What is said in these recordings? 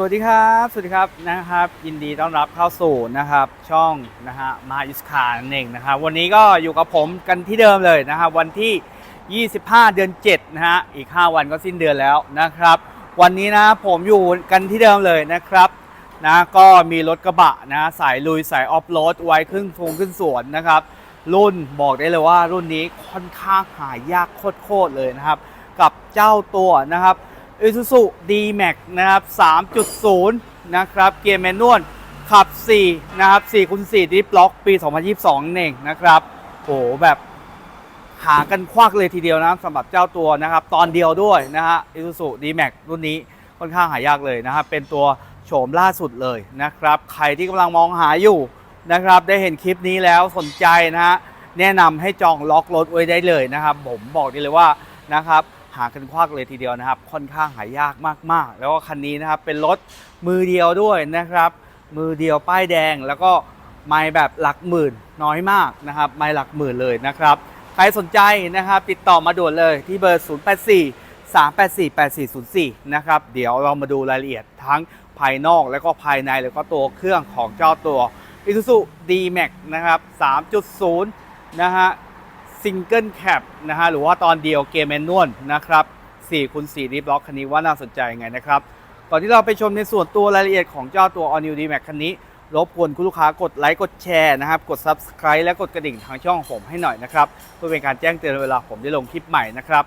สวัสดีครับ สวัสดีครับนะครับ ยินดีต้อนรับเข้าสู่นะครับช่องนะฮะมาอิสคานั่นเองนะครับวันนี้ก็อยู่กับผมกันที่เดิมเลยนะครับวันที่ 25 เดือน7นะฮะอีก 5 วันก็สิ้นเดือนแล้วนะครับ วันนี้นะผมอยู่กันที่เดิมเลยนะครับนะก็มีรถกระบะนะสายลุยสายออฟโรดไว้ขึ้นทงขึ้นสวนนะครับ รุ่นบอกได้เลยว่ารุ่นนี้ค่อนข้างหายากโคตรๆเลยนะครับ กับเจ้าตัวนะครับ Isuzu D-Max นะครับ 3.0 นะครับ เกียร์แมนนวล ขับ 4 นะครับ4คูณ4ดิฟล็อก ปี 2022นั่นเองนะครับ โห แบบหากันควักเลยทีเดียวนะสำหรับเจ้าตัวนะครับ ตอนเดียวด้วยนะฮะ Isuzu D-Max รุ่นนี้ค่อนข้างหายากเลยนะครับ เป็นตัวโฉมล่าสุดเลยนะครับ ใครที่กำลังมองหาอยู่นะครับ ได้เห็นคลิปนี้แล้วสนใจนะฮะ แนะนำให้จองล็อกรถไว้ได้เลยนะครับ ผมบอกได้เลยว่านะครับ หากันควักเลยทีเดียวนะครับ ค่อนข้างหายากมากๆ แล้วก็คันนี้นะครับเป็นรถมือเดียวด้วยนะครับ มือเดียวป้ายแดง แล้วก็ไม่แบบหลักหมื่นน้อยมากนะครับไม่หลักหมื่นเลยนะครับ ใครสนใจนะครับติดต่อมาด่วนเลยที่เบอร์ 084 384 8404 นะครับเดี๋ยวเรามาดูรายละเอียดทั้งภายนอกแล้วก็ภายในแล้วก็ตัวเครื่องของเจ้าตัว Isuzu D-Max นะครับ 3.0 นะฮะ ซิงเกิลแคปนะฮะหรือว่าตอนเดียวเกมแมนนวลนะครับ4คูณ4ดิฟล็อกคันนี้ว่าน่าสนใจยังไงนะครับ ก่อนที่เราไปชมในส่วนตัวรายละเอียดของเจ้าตัว All New D-Max คันนี้ รบกวนคุณลูกค้ากดไลค์กดแชร์นะครับ กด Subscribe และกดกระดิ่งทางช่องผมให้หน่อยนะครับ เพื่อเป็นการแจ้งเตือนเวลาผมได้ลงคลิปใหม่นะครับ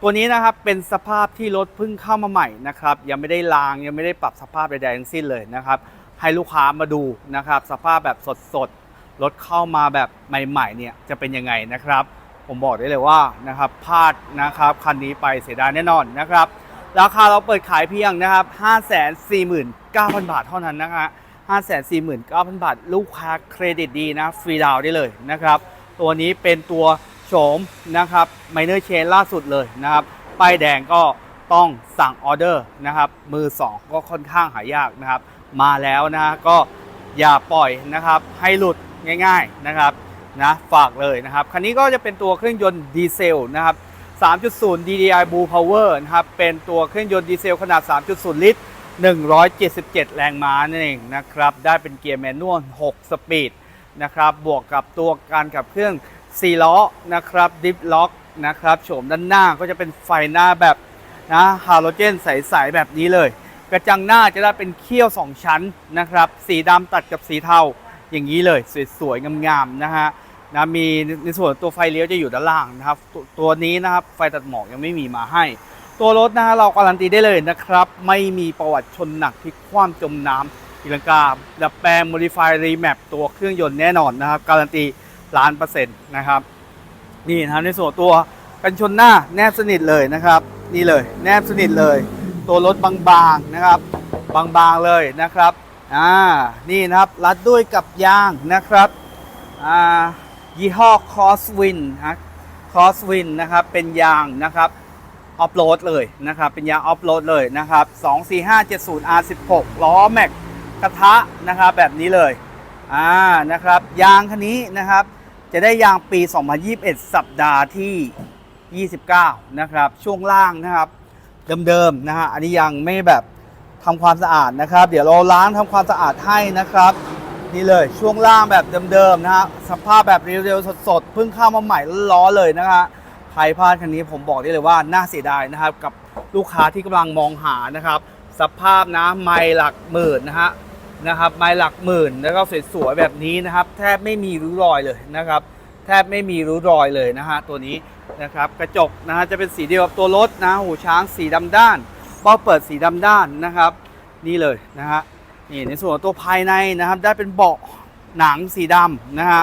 ตัวนี้นะครับเป็นสภาพที่รถเพิ่งเข้ามาใหม่นะครับ ยังไม่ได้ล้างยังไม่ได้ปรับสภาพใดๆทั้งสิ้นเลยนะครับ ให้ลูกค้ามาดูนะครับสภาพแบบสดๆ รถเข้ามาแบบใหม่ๆเนี่ยจะเป็นยังไงนะครับ ผมบอกได้เลยว่านะครับพลาดนะครับคันนี้ไปเสียดายแน่นอนนะครับ ราคาเราเปิดขายเพียงนะครับ 549,000 บาทเท่านั้นนะฮะ549,000 บาท ลูกค้าเครดิตดีนะฟรีดาวได้เลยนะครับ ตัวนี้เป็นตัวโฉมนะครับไมเนอร์เชนล่าสุดเลยนะครับป้ายแดงก็ต้องสั่งออเดอร์นะครับ มือ 2 ก็ค่อนข้างหายากนะครับ มาแล้วนะก็อย่าปล่อยนะครับ ให้หลุด ง่ายๆนะครับนะฝากเลยนะครับ คันนี้ก็จะเป็นตัวเครื่องยนต์ดีเซลนะครับ 3.0 DDI Blue Power นะครับ เป็นตัวเครื่องยนต์ดีเซลขนาด 3.0 ลิตร 177 แรงม้านั่นเองนะครับ ได้เป็นเกียร์แมนนวล 6 สปีดนะครับ บวกกับตัวการขับเครื่อง 4 ล้อนะครับดิฟล็อกนะครับ โฉมด้านหน้าก็จะเป็นไฟหน้าแบบนะฮาโลเจนใสๆแบบนี้เลย กระจังหน้าจะได้เป็นเขี้ยว 2 ชั้นนะครับ สีดำตัดกับสีเทา อย่างนี้เลยสวยๆงามๆนะฮะนะมีในส่วนตัวไฟเลี้ยวจะอยู่ด้านล่างนะครับตตัวนี้นะครับไฟตัดหมอกยังไม่มีมาให้ ตัวรถนะฮะเราการันตีได้เลยนะครับ ไม่มีประวัติชนหนักพลิกคว่ำจมน้ำตีลังกาดัดแปลงโมดิฟายรีแมปตัวเครื่องยนต์แน่นอนนะครับ การันตีล้านเปอร์เซ็นต์นะครับนี่นะครับในส่วนตัวกันชนหน้าแนบสนิทเลยนะครับ นี่เลยแนบสนิทเลย ตัวรถบางๆนะครับ บางๆเลยนะครับ อ่านี่นะครับรัดด้วยกับยางนะครับอ่ายี่ห้อ Crosswind ฮะ Crosswind นะครับเป็นยางนะครับออฟโรดเลยนะครับเป็นยางออฟโรดเลยนะครับ 24570 R16 ล้อแม็กกระทะนะครับแบบนี้เลยอ่านะครับยางคันนี้นะครับจะได้ยางปี 2021 สัปดาห์ที่ 29 นะครับ ช่วงล่างนะครับ เดิมๆนะฮะอันนี้ยังไม่แบบ ทำความสะอาดนะครับ เดี๋ยวเราล้างทำความสะอาดให้นะครับ นี่เลยช่วงล่างแบบเดิมๆนะฮะสภาพแบบเรียวๆสดๆเพิ่งเข้ามาใหม่ล้อเลยนะฮะใครพลาดคันนี้ผมบอกได้เลยว่าน่าเสียดายนะครับ กับลูกค้าที่กำลังมองหานะครับ สภาพนะไม่หลักหมื่นนะฮะนะครับไม้หลักหมื่นแล้วก็สวยๆแบบนี้นะครับ แทบไม่มีริ้วรอยเลยนะครับ แทบไม่มีริ้วรอยเลยนะฮะตัวนี้นะครับ กระจกนะฮะจะเป็นสีเดียวกับตัวรถนะหูช้างสีดำด้าน เป้าเปิดสีดำด้านนะครับ นี่เลยนะฮะนี่ในส่วนตัวภายในนะครับ ได้เป็นเบาะหนังสีดำนะฮะ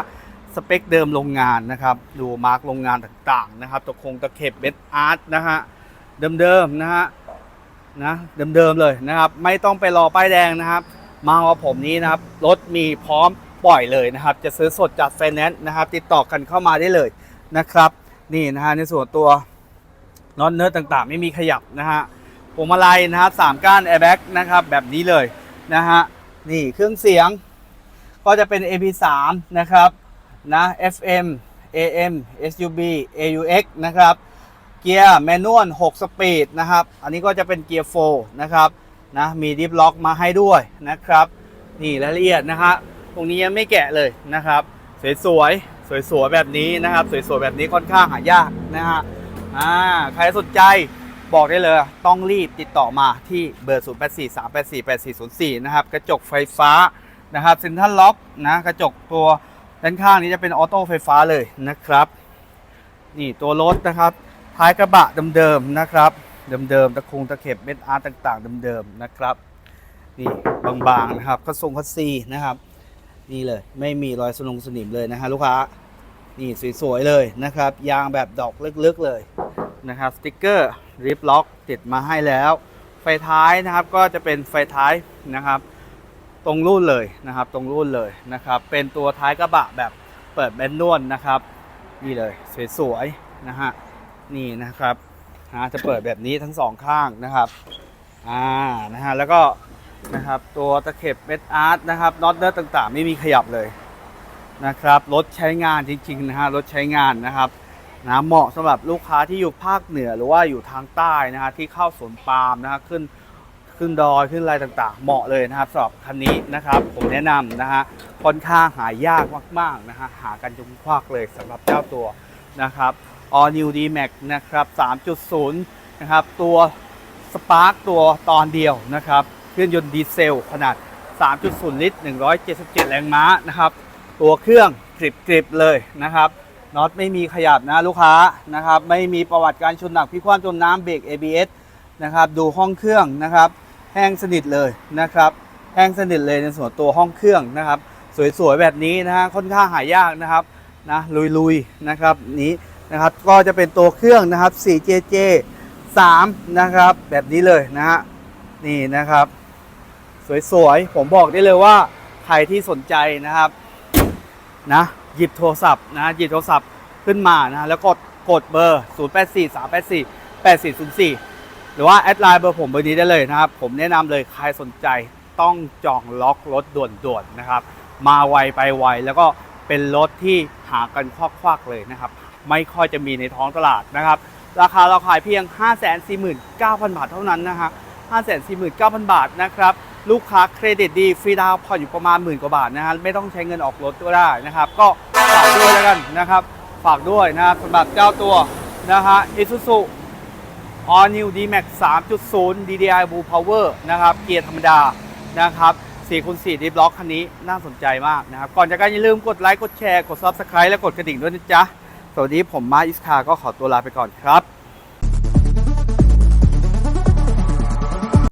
สเปคเดิมโรงงานนะครับ ดูมาร์กโรงงานต่างๆนะครับตะคงตะเข็บเบสอาร์ตนะฮะเดิมๆนะฮะนะเดิมๆเลยนะครับ ไม่ต้องไปรอป้ายแดงนะครับ มากับผมนี้นะครับ รถมีพร้อมปล่อยเลยนะครับ จะซื้อสดจากไฟแนนซ์นะครับ ติดต่อกันเข้ามาได้เลยนะครับ นี่นะฮะในส่วนตัวน็อตเนื้อต่างๆ ไม่มีขยับนะฮะ วงมาลัยนะครับสามก้านแอร์แบ็กนะครับแบบนี้เลยนะฮะนี่เครื่องเสียงก็จะเป็น AP3 นะครับนะ FM AM SUB AUX นะครับเกียร์แมนนวล6สปีดนะครับ อันนี้ก็จะเป็นเกียร์โฟนะครับนะมีดิฟล็อกมาให้ด้วยนะครับ นี่รายละเอียดนะฮะตรงนี้ยังไม่แกะเลยนะครับสวยๆสวยๆแบบนี้นะครับ สวยๆแบบนี้ค่อนข้างหายากนะฮะอ่าใครสนใจ บอกได้เลยต้องรีบติดต่อมาที่เบอร์ 0 8 4 3 8 4 8 4 0 4 นะครับ กระจกไฟฟ้านะครับเซ็นทรัลล็อกนะกระจกตัวด้านข้างนี้จะเป็นออโต้ไฟฟ้าเลยนะครับ นี่ตัวรถนะครับ ท้ายกระบะเดิมๆนะครับเดิมๆตะคงตะเข็บเม็ดอาร์ตต่าง ๆเดิมๆนะครับนี่บางๆนะครับก็ทรงคัสซีนะครับ นี่เลยไม่มีรอยสนงสนิมเลยนะฮะลูกค้านี่สวยๆเลยนะครับ ยางแบบดอกลึกๆเลย นะครับสติกเกอร์ริบล็อกติดมาให้แล้ว ไฟท้ายนะครับก็จะเป็นไฟท้ายนะครับตรงรุ่นเลยนะครับตรงรุ่นเลยนะครับเป็นตัวท้ายกระบะแบบเปิดแบนนวลนะครับนี่เลยสวยๆนะฮะนี่นะครับนะจะเปิดแบบนี้ทั้งสองข้างนะครับอ่านะฮะแล้วก็นะครับตัวตะเข็บเม็ดอาร์ตนะครับน็อตเนอร์ต่างๆ ไม่มีขยับเลยนะครับรถใช้งานจริงๆนะฮะรถใช้งานนะครับ นะเหมาะสำหรับลูกค้าที่อยู่ภาคเหนือหรือว่าอยู่ทางใต้นะฮะที่เข้าสวนปาล์มนะฮะขึ้นขึ้นดอยขึ้นอะไรต่างๆ เหมาะเลยนะครับสำหรับคันนี้นะครับผมแนะนำนะฮะค่อนข้างหายากมากๆนะฮะหากันจุงควักเลยสำหรับเจ้าตัวนะครับ All New D Max นะครับ 3.0 นะครับ ตัวสปาร์กตัวตอนเดียวนะครับ เครื่องยนต์ดีเซลขนาด 3.0 ลิตร 177 แรงม้านะครับ ตัวเครื่องกริบกริบๆเลยนะครับ น็อตไม่มีขยับนะลูกค้านะครับไม่มีประวัติการชนหนักพิคว่ำจมน้ำเบรก ABS นะครับดูห้องเครื่องนะครับแห้งสนิทเลยนะครับแห้งสนิทเลยในส่วนตัวห้องเครื่องนะครับ สวยๆแบบนี้นะฮะค่อนข้างหายากนะครับนะลุยๆนะครับนี้นะครับก็จะเป็นตัวเครื่องนะครับ 4JJ 3 นะครับแบบนี้เลยนะฮะนี่นะครับ สวยๆ ผมบอกได้เลยว่าใครที่สนใจนะครับนะ หยิบโทรศัพท์นะหยิบโทรศัพท์ขึ้นมานะแล้วกดกดเบอร์ 0 8 4 3 8 4 8 4 0 4 หรือว่าแอดไลน์เบอร์ผมเบอร์นี้ได้เลยนะครับ ผมแนะนำเลยใครสนใจต้องจองล็อกรถด่วนๆนะครับ มาไวไปไวแล้วก็เป็นรถที่หากันควักๆเลยนะครับ ไม่ค่อยจะมีในท้องตลาดนะครับ ราคาเราขายเพียง 549,000 บาทเท่านั้นนะฮะ549,000 บาทนะครับ ลูกค้าเครดิตดีฟรีดาวผ่อนอยู่ประมาณหมื่นกว่าบาทนะฮะไม่ต้องใช้เงินออกรถก็ได้นะครับ ก็ฝากด้วยแล้วกันนะครับ ฝากด้วยนะครับสำหรับเจ้าตัวนะฮะ Isuzu All New D-Max 3.0 DDI Blue Power นะครับ เกียร์ธรรมดานะครับ4คูณ4 Deep Lock คันนี้น่าสนใจมากนะครับ ก่อนจากการอย่าลืมกดไลค์ กดแชร์ กด Subscribe และกดกระดิ่งด้วยนะจ๊ะสวัสดีผมมาอิสคาก็ขอตัวลาไปก่อนครับ